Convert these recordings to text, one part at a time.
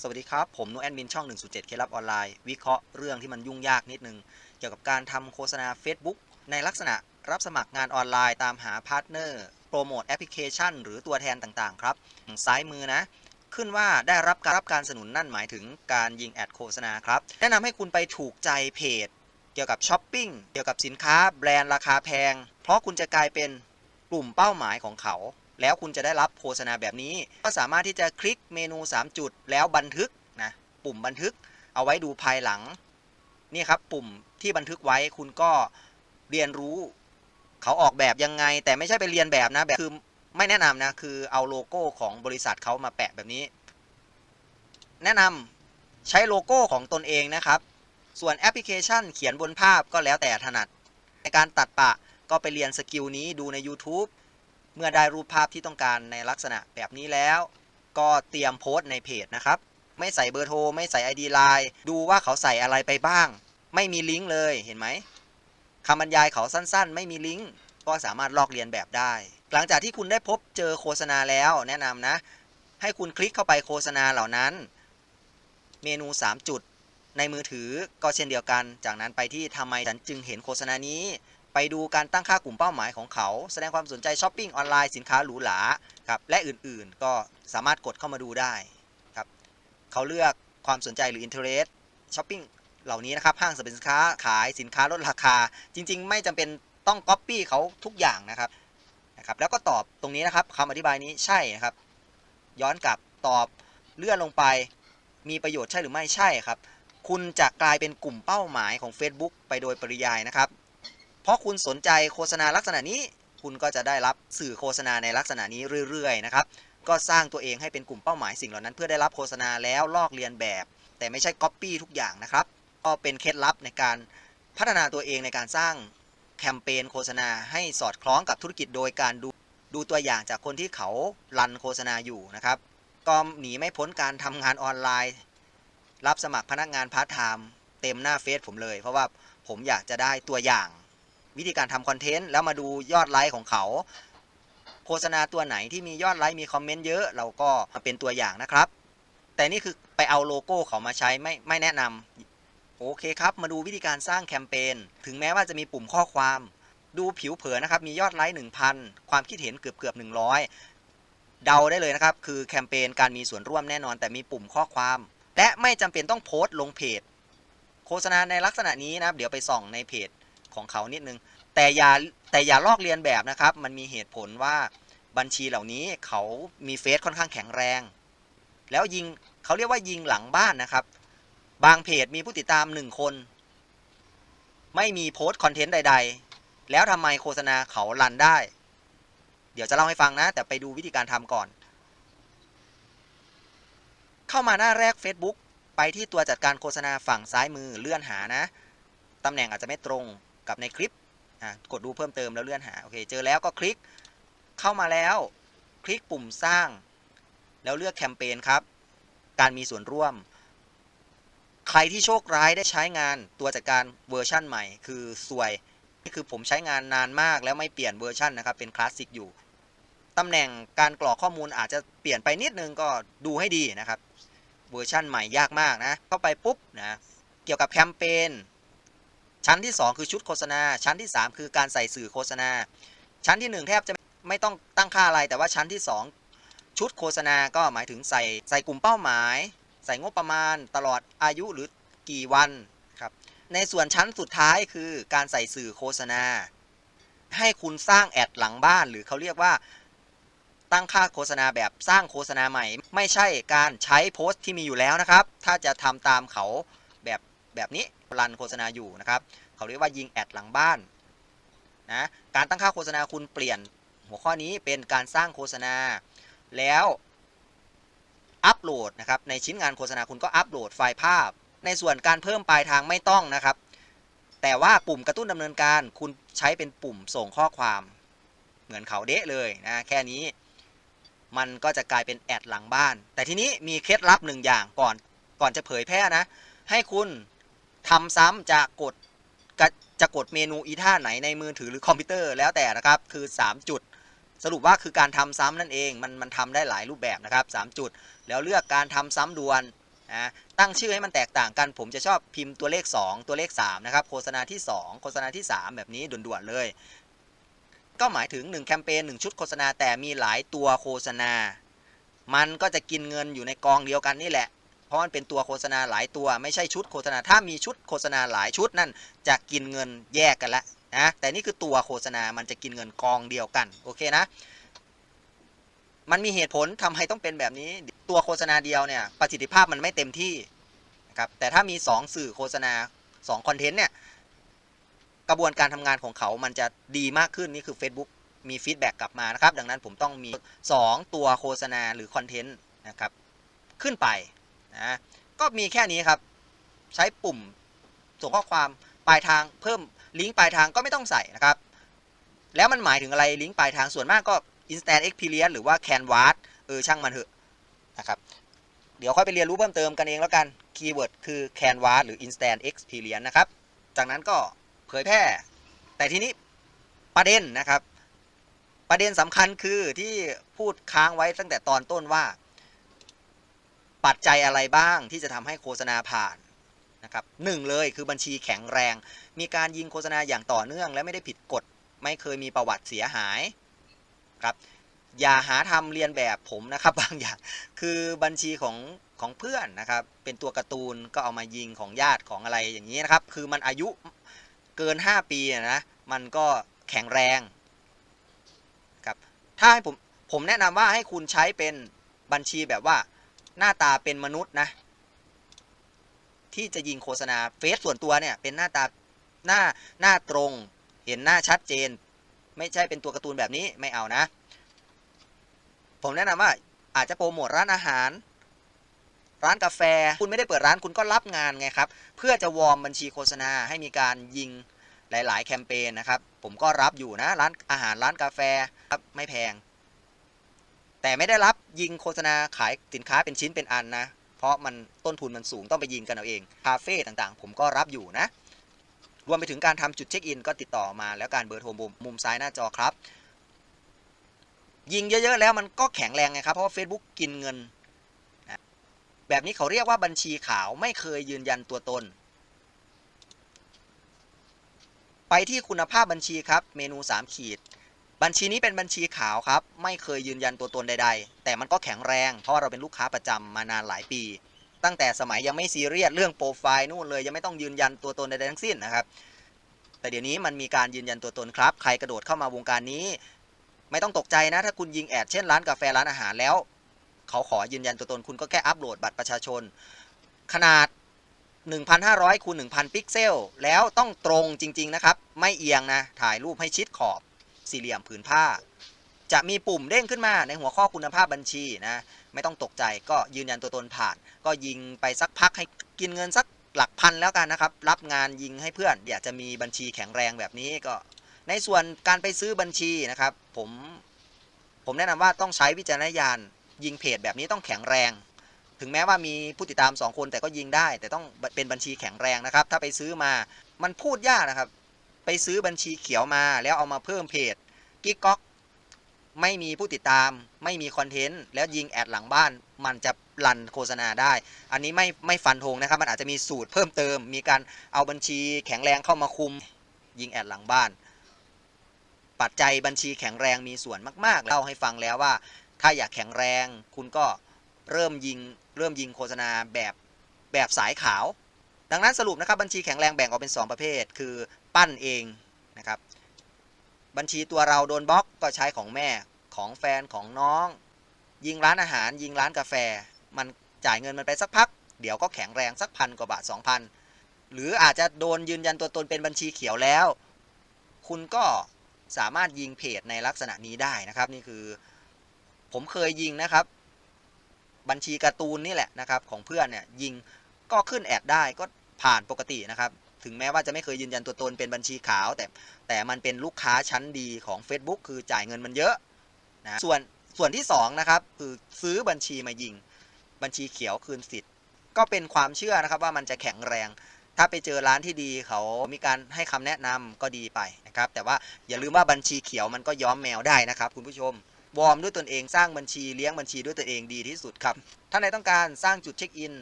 สวัสดีครับ ผมนุแอดมินช่อง 107 เคล็ดลับออนไลน์ วิเคราะห์เรื่องที่มันยุ่งยากนิดนึง เกี่ยวกับการทำโฆษณา Facebook ในลักษณะรับสมัครงานออนไลน์ตามหาพาร์ทเนอร์โปรโมทแอปพลิเคชัน หรือตัวแทนต่างๆ ครับ ซ้ายมือนะ ขึ้นว่าได้รับการรับการสนุนนั่นหมายถึงการยิงแอดโฆษณาครับ แนะนำให้คุณไปถูกใจเพจ เกี่ยวกับช้อปปิ้งเกี่ยวกับสินค้าแบรนด์ราคาแพง เพราะคุณจะกลายเป็นกลุ่มเป้าหมายของเขา แล้วคุณจะได้รับโฆษณาแบบนี้ ก็สามารถที่จะคลิกเมนู 3 จุดแล้วบันทึกนะปุ่มบันทึกเอาไว้ดูภายหลังนี่ครับปุ่มที่บันทึกไว้คุณก็เรียนรู้เขาออกแบบยังไง แต่ไม่ใช่ไปเรียนแบบนะแบบคือไม่แนะนำนะคือเอาโลโก้ของบริษัทเขามาแปะแบบนี้ แนะนำใช้โลโก้ของตนเองนะครับ ส่วนแอปพลิเคชันเขียนบนภาพก็แล้วแต่ถนัด ในการตัดปะก็ไปเรียนสกิลนี้ดูใน YouTube เมื่อได้รูปภาพที่ต้องการในลักษณะแบบนี้แล้ว ก็เตรียมโพสต์ในเพจนะครับ ไม่ใส่เบอร์โทร ไม่ใส่ ID ไลน์ดูว่าเขาใส่อะไรไปบ้าง ไม่มีลิงก์เลยเห็นไหมคำบรรยายเขาสั้นๆ ไม่มีลิงก์ก็สามารถลอกเลียนแบบได้ หลังจากที่คุณได้พบเจอโฆษณาแล้วแนะนำนะ ให้คุณคลิกเข้าไปโฆษณาเหล่านั้น เมนู 3 จุดในมือถือก็เช่นเดียวกัน จากนั้นไปที่ทำไมฉันจึงเห็นโฆษณานี้ ไปดูการตั้งค่ากลุ่มเป้าหมายของเขา แสดงความสนใจช้อปปิ้งออนไลน์สินค้าหรูหราครับและอื่นๆ ก็สามารถกดเข้ามาดูได้ครับเขาเลือกความสนใจหรือ interest ช้อปปิ้งเหล่านี้นะครับห้างสรรพสินค้าขายสินค้าลดราคา จริง ๆ ไม่จำเป็นต้อง copy เขาทุกอย่างนะครับนะครับแล้วก็ตอบตรงนี้นะครับคำอธิบายนี้ใช่นะครับ ย้อนกลับตอบเลื่อนลงไป มีประโยชน์ใช่หรือไม่ใช่ครับ คุณจะกลายเป็นกลุ่มเป้าหมายของ Facebook ไปโดยปริยายนะครับ เพราะคุณสนใจโฆษณาลักษณะนี้ คุณก็จะได้รับสื่อโฆษณาในลักษณะนี้เรื่อยๆนะครับก็สร้างตัวเองให้เป็นกลุ่มเป้าหมายสิ่งเหล่านั้นเพื่อได้รับโฆษณาแล้วลอกเลียนแบบ แต่ไม่ใช่ก๊อปปี้ทุกอย่างนะครับก็เป็นเคล็ดลับในการพัฒนาตัวเองในการสร้างแคมเปญโฆษณาให้สอดคล้องกับธุรกิจโดยการดูดูตัวอย่างจากคนที่เขารันโฆษณาอยู่นะครับก็หนีไม่พ้นการทำงานออนไลน์ รับสมัครพนักงานพาร์ทไทม์เต็มหน้าเฟซผมเลย เพราะว่าผมอยากจะได้ตัวอย่าง วิธีการทำคอนเทนต์แล้วมาดูยอดไลค์ของเขา โฆษณาตัวไหนที่มียอดไลค์มีคอมเมนต์เยอะ เราก็มาเป็นตัวอย่างนะครับ แต่นี่คือไปเอาโลโก้เขามาใช้ไม่ไม่แนะนำโอเคครับ มาดูวิธีการสร้างแคมเปญถึงแม้ว่าจะมีปุ่มข้อความดูผิวเผินนะครับ มียอดไลค์1,000 ความคิดเห็นเกือบเกือบ100 เดาได้เลยนะครับ คือแคมเปญการมีส่วนร่วมแน่นอน แต่มีปุ่มข้อความ และไม่จำเป็นต้องโพสต์ลงเพจ โฆษณาในลักษณะนี้นะครับ เดี๋ยวไปส่องในเพจ ของเขานิดนึง แต่อย่าแต่อย่าลอกเลียนแบบนะครับ มันมีเหตุผลว่าบัญชีเหล่านี้เขามีเฟซค่อนข้างแข็งแรง แล้วยิงเขาเรียกว่ายิงหลังบ้านนะครับ บางเพจมีผู้ติดตามหนึ่งคน ไม่มีโพสต์คอนเทนต์ใด ๆ แล้วทำไมโฆษณาเขารันได้ เดี๋ยวจะเล่าให้ฟังนะ แต่ไปดูวิธีการทำก่อน เข้ามาหน้าแรก Facebook ไปที่ตัวจัดการโฆษณาฝั่งซ้ายมือเลื่อนหานะ ตำแหน่งอาจจะไม่ตรง กับในคลิปอะกดดูเพิ่มเติมแล้วเลื่อนหาโอเคเจอแล้วก็คลิกเข้ามาแล้ว คลิกปุ่มสร้าง แล้วเลือกแคมเปญครับ การมีส่วนร่วม ใครที่โชคร้ายได้ใช้งานตัวจัดการเวอร์ชั่นใหม่ คือสวยนี่คือผมใช้งานนานมากแล้วไม่เปลี่ยนเวอร์ชันนะครับเป็นคลาสสิกอยู่ตำแหน่งการกรอกข้อมูลอาจจะเปลี่ยนไปนิดนึงก็ดูให้ดีนะครับ เวอร์ชั่นใหม่ยากมากนะ เข้าไปปุ๊บนะ เกี่ยวกับแคมเปญ ชั้นที่ 2 คือชุดโฆษณา ชั้นที่ 3 คือการใส่สื่อโฆษณา ชั้นที่ 1 แทบจะไม่ต้องตั้งค่าอะไร แต่ว่าชั้นที่ 2 ชุดโฆษณาก็หมายถึงใส่ใส่กลุ่มเป้าหมาย ใส่งบประมาณ ตลอดอายุหรือกี่วันครับ ในส่วนชั้นสุดท้ายคือการใส่สื่อโฆษณา ให้คุณสร้างแอดหลังบ้าน หรือเขาเรียกว่าตั้งค่าโฆษณาแบบสร้างโฆษณาใหม่ ไม่ใช่การใช้โพสต์ที่มีอยู่แล้วนะครับ ถ้าจะทำตามเขาแบบแบบนี้ รันโฆษณาอยู่นะครับ เขาเรียกว่ายิงแอดหลังบ้านนะการตั้งค่าโฆษณาคุณเปลี่ยนหัวข้อนี้เป็นการสร้างโฆษณา แล้วอัปโหลดนะครับในชิ้นงานโฆษณาคุณก็อัปโหลดไฟล์ภาพ ในส่วนการเพิ่มปลายทางไม่ต้องนะครับ แต่ว่าปุ่มกระตุ้นดำเนินการคุณใช้เป็นปุ่มส่งข้อความ เหมือนเขาเดะเลยนะแค่นี้มันก็จะกลายเป็นแอดหลังบ้าน แต่ทีนี้มีเคล็ดลับหนึ่งอย่างก่อนก่อนจะเผยแพร่นะ ให้คุณ ทำซ้ำจะกดกจะกดเมนูอีท่าไหนในมือถือหรือคอมพิวเตอร์แล้วแต่นะครับคือ 3 จุด สรุปว่าคือการทำซ้ำนั่นเอง มันมันทำได้หลายรูปแบบนะครับ 3 จุด แล้วเลือกการทำซ้ำดวนนะตั้งชื่อให้มันแตกต่างกัน ผมจะชอบพิมพ์ตัวเลข 2 ตัวเลข3นะครับโฆษณาที่ 2 โฆษณาที่ 3 แบบนี้ด่วนๆเลย ก็หมายถึง 1 แคมเปญ1ชุดโฆษณาแต่มีหลายตัวโฆษณา มันก็จะกินเงินอยู่ในกองเดียวกันนี่แหละ เพราะมันเป็นตัวโฆษณาหลายตัวไม่ใช่ชุดโฆษณาถ้ามีชุดโฆษณาหลายชุดนั่นจะกินเงินแยกกันละนะแต่นี่คือตัวโฆษณามันจะกินเงินกองเดียวกันโอเคนะ มันมีเหตุผลทำให้ต้องเป็นแบบนี้ ตัวโฆษณาเดียวเนี่ยประสิทธิภาพมันไม่เต็มที่นะครับแต่ถ้ามี 2 สื่อโฆษณา2คอนเทนต์เนี่ยกระบวนการทำงานของเขามันจะดีมากขึ้นนี่คือ Facebook มีฟีดแบ็กกลับมานะครับ ดังนั้นผมต้องมี 2 ตัวโฆษณาหรือคอนเทนต์นะครับขึ้นไป นะก็มีแค่นี้ครับ ใช้ปุ่มส่งข้อความปลายทางเพิ่มลิงก์ปลายทางก็ไม่ต้องใส่นะครับ แล้วมันหมายถึงอะไรลิงก์ปลายทางส่วนมากก็ Instant Experience หรือว่า Canvas เออช่างมันเถอะนะครับเดี๋ยวค่อยไปเรียนรู้เพิ่มเติมกันเองแล้วกันคีย์เวิร์ดคือ Canvas หรือ Instant Experience นะครับ จากนั้นก็เผยแพร่ แต่ทีนี้ประเด็นนะครับ ประเด็นสำคัญคือที่พูดค้างไว้ตั้งแต่ตอนต้นว่า ปัจจัยอะไรบ้างที่จะทำให้โฆษณาผ่านนะครับหนึ่งเลยคือบัญชีแข็งแรง มีการยิงโฆษณาอย่างต่อเนื่อง และไม่ได้ผิดกฎ ไม่เคยมีประวัติเสียหายครับอย่าหาทำเรียนแบบผมนะครับบางอย่างคือบัญชีของของเพื่อนนะครับ เป็นตัวการ์ตูนก็เอามายิงของญาติของอะไรอย่างนี้นะครับ คือมันอายุเกิน 5 ปีนะมันก็แข็งแรงครับถ้าให้ผมผมแนะนำว่าให้คุณใช้เป็นบัญชีแบบว่า หน้าตาเป็นมนุษย์นะ ที่จะยิงโฆษณาเฟซส่วนตัวเนี่ยเป็นหน้าตาหน้าหน้าตรงเห็นหน้าชัดเจน ไม่ใช่เป็นตัวการ์ตูนแบบนี้ไม่เอานะ ผมแนะนำว่าอาจจะโปรโมทร้านอาหาร ร้านกาแฟ คุณไม่ได้เปิดร้านคุณก็รับงานไงครับ เพื่อจะวอร์มบัญชีโฆษณาให้มีการยิงหลาย ๆ แคมเปญนะครับ ผมก็รับอยู่นะ ร้านอาหารร้านกาแฟครับไม่แพง แต่ไม่ได้รับยิงโฆษณาขายสินค้าเป็นชิ้นเป็นอันนะ เพราะมันต้นทุนมันสูงต้องไปยิงกันเอาเองคาเฟ่ต่างๆ ผมก็รับอยู่นะ รวมไปถึงการทำจุดเช็คอินก็ติดต่อมาแล้วการเบอร์โทรมุมมุมซ้ายหน้าจอครับ ยิงเยอะๆแล้วมันก็แข็งแรงไงครับ เพราะว่า Facebook กินเงินนะแบบนี้เขาเรียกว่าบัญชีขาวไม่เคยยืนยันตัวตน ไปที่คุณภาพบัญชีครับ เมนู 3 ขีด บัญชีนี้เป็นบัญชีขาวครับ ไม่เคยยืนยันตัวตนใด ๆ แต่มันก็แข็งแรง เพราะเราเป็นลูกค้าประจำมานานหลายปี ตั้งแต่สมัยยังไม่ซีเรียสเรื่องโปรไฟล์นู่นเลยยังไม่ต้องยืนยันตัวตนใดๆทั้งสิ้นนะครับ แต่เดี๋ยวนี้มันมีการยืนยันตัวตนครับ ใครกระโดดเข้ามาวงการนี้ ไม่ต้องตกใจนะ ถ้าคุณยิงแอดเช่นร้านกาแฟร้านอาหารแล้ว เขาขอยืนยันตัวตนคุณก็แค่อัปโหลดบัตรประชาชน ขนาด 1,500คูณ1,000 พิกเซล แล้วต้องตรงจริง ๆ นะครับ ไม่เอียงนะ ถ่ายรูปให้ชิดขอบ สี่เหลี่ยมผืนผ้า จะมีปุ่มเด้งขึ้นมาในหัวข้อคุณภาพบัญชีนะ ไม่ต้องตกใจก็ยืนยันตัวตนผ่าน ก็ยิงไปสักพักให้กินเงินสักหลักพันแล้วกันนะครับ รับงานยิงให้เพื่อนอยากจะมีบัญชีแข็งแรงแบบนี้ก็ ในส่วนการไปซื้อบัญชีนะครับ ผมผมแนะนำว่าต้องใช้วิจารณญาณยิงเพจแบบนี้ต้องแข็งแรง ถึงแม้ว่ามีผู้ติดตาม 2 คนแต่ก็ยิงได้ แต่ต้องเป็นบัญชีแข็งแรงนะครับ ถ้าไปซื้อมามันพูดยากนะครับ ไปซื้อบัญชีเขียวมา แล้วเอามาเพิ่มเพจกิ๊กก๊อกไม่มีผู้ติดตาม ไม่มีคอนเทนต์แล้วยิงแอดหลังบ้าน มันจะรันโฆษณาได้ อันนี้ไม่ไม่ฟันธงนะครับ มันอาจจะมีสูตรเพิ่มเติม มีการเอาบัญชีแข็งแรงเข้ามาคุม ยิงแอดหลังบ้าน ปัจจัยบัญชีแข็งแรงมีส่วนมาก ๆ เล่าให้ฟังแล้วว่า ถ้าอยากแข็งแรงคุณก็เริ่มยิงเริ่มยิงโฆษณาแบบแบบสายขาว ดังนั้นสรุปนะครับบัญชีแข็งแรงแบ่งออกเป็น 2 ประเภท คือปั้นเองนะครับบัญชีตัวเราโดนบล็อกก็ใช้ของแม่ของแฟนของน้อง ยิงร้านอาหาร ยิงร้านกาแฟ มันจ่ายเงินมันไปสักพัก เดี๋ยวก็แข็งแรงสักพันกว่าบาท2,000 หรืออาจจะโดนยืนยันตัวตนเป็นบัญชีเขียวแล้ว คุณก็สามารถยิงเพจในลักษณะนี้ได้นะครับนี่คือ ผมเคยยิงนะครับ บัญชีการ์ตูนนี่แหละนะครับของเพื่อนเนี่ยยิง ก็ขึ้นแอดได้ก็ผ่านปกตินะครับ ถึงแม้ว่าจะไม่เคยยืนยันตัวตนเป็นบัญชีขาว แต่แต่มันเป็นลูกค้าชั้นดีของ Facebook คือจ่ายเงินมันเยอะนะส่วนส่วนที่2นะครับคือซื้อบัญชีมายิง บัญชีเขียวคืนสิทธิ์ ก็เป็นความเชื่อนะครับว่ามันจะแข็งแรง ถ้าไปเจอร้านที่ดีเขามีการให้คำแนะนำก็ดีไปนะครับแต่ว่าอย่าลืมว่าบัญชีเขียวมันก็ย้อมแมวได้นะครับ คุณผู้ชมวอร์มด้วยตนเองสร้างบัญชีเลี้ยงบัญชีด้วยตัวเองดีที่สุดครับถ้าใครต้องการสร้างจุดเช็คอิน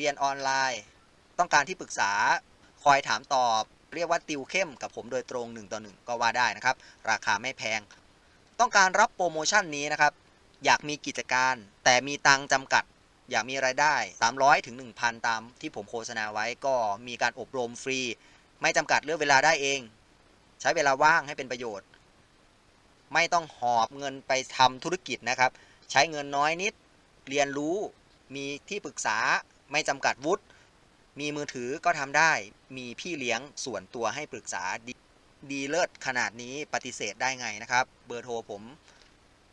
เรียนออนไลน์ ต้องการที่ปรึกษาคอยถามตอบ เรียกว่าติวเข้มกับผมโดยตรง1ต่อ1ก็ว่าได้นะครับ ราคาไม่แพง ต้องการรับโปรโมชั่นนี้นะครับ อยากมีกิจการ แต่มีตังจำกัด อยากมีรายได้ 300ถึง1,000 ตามที่ผมโฆษณาไว้ก็มีการอบรมฟรี ไม่จำกัดเลือกเวลาได้เอง ใช้เวลาว่างให้เป็นประโยชน์ ไม่ต้องหอบเงินไปทำธุรกิจนะครับ ใช้เงินน้อยนิดเรียนรู้มีที่ปรึกษา ไม่จำกัดวุฒิ มีมือถือก็ทำได้ มีพี่เลี้ยงส่วนตัวให้ปรึกษาดีดีเลิศขนาดนี้ปฏิเสธได้ไงนะครับ เบอร์โทรผม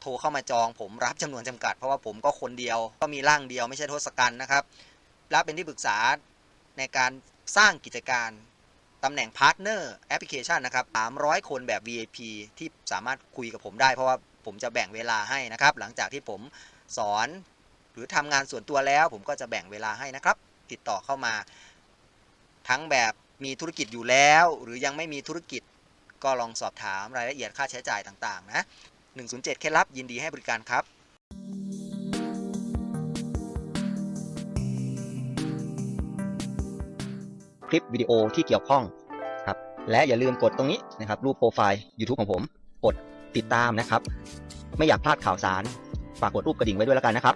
โทรเข้ามาจองผมรับจำนวนจำกัด เพราะว่าผมก็คนเดียว ก็มีร่างเดียวไม่ใช่ทศกัณฐ์นะครับ รับเป็นที่ปรึกษาในการสร้างกิจการตำแหน่งพาร์ทเนอร์แอปพลิเคชันนะครับ 300 คนแบบ VIP ที่สามารถคุยกับผมได้เพราะว่าผมจะแบ่งเวลาให้นะครับ หลังจากที่ผมสอน รือทำงานส่วนตัวแล้ว ผมก็จะแบ่งเวลาให้นะครับ ติดต่อเข้ามา ทั้งแบบมีธุรกิจอยู่แล้ว หรือยังไม่มีธุรกิจก็ลองสอบถามรายละเอียดค่าใช้จ่ายต่างๆ นะ 107 เคล็ดลับยินดีให้บริการครับคลิปวิดีโอที่เกี่ยวข้องครับ และอย่าลืมกดตรงนี้นะครับ รูปโปรไฟล์ YouTube ของผม กดติดตามนะครับ ไม่อยากพลาดข่าวสาร ฝากกดรูปกระดิ่งไว้ด้วยแล้วกันนะครับ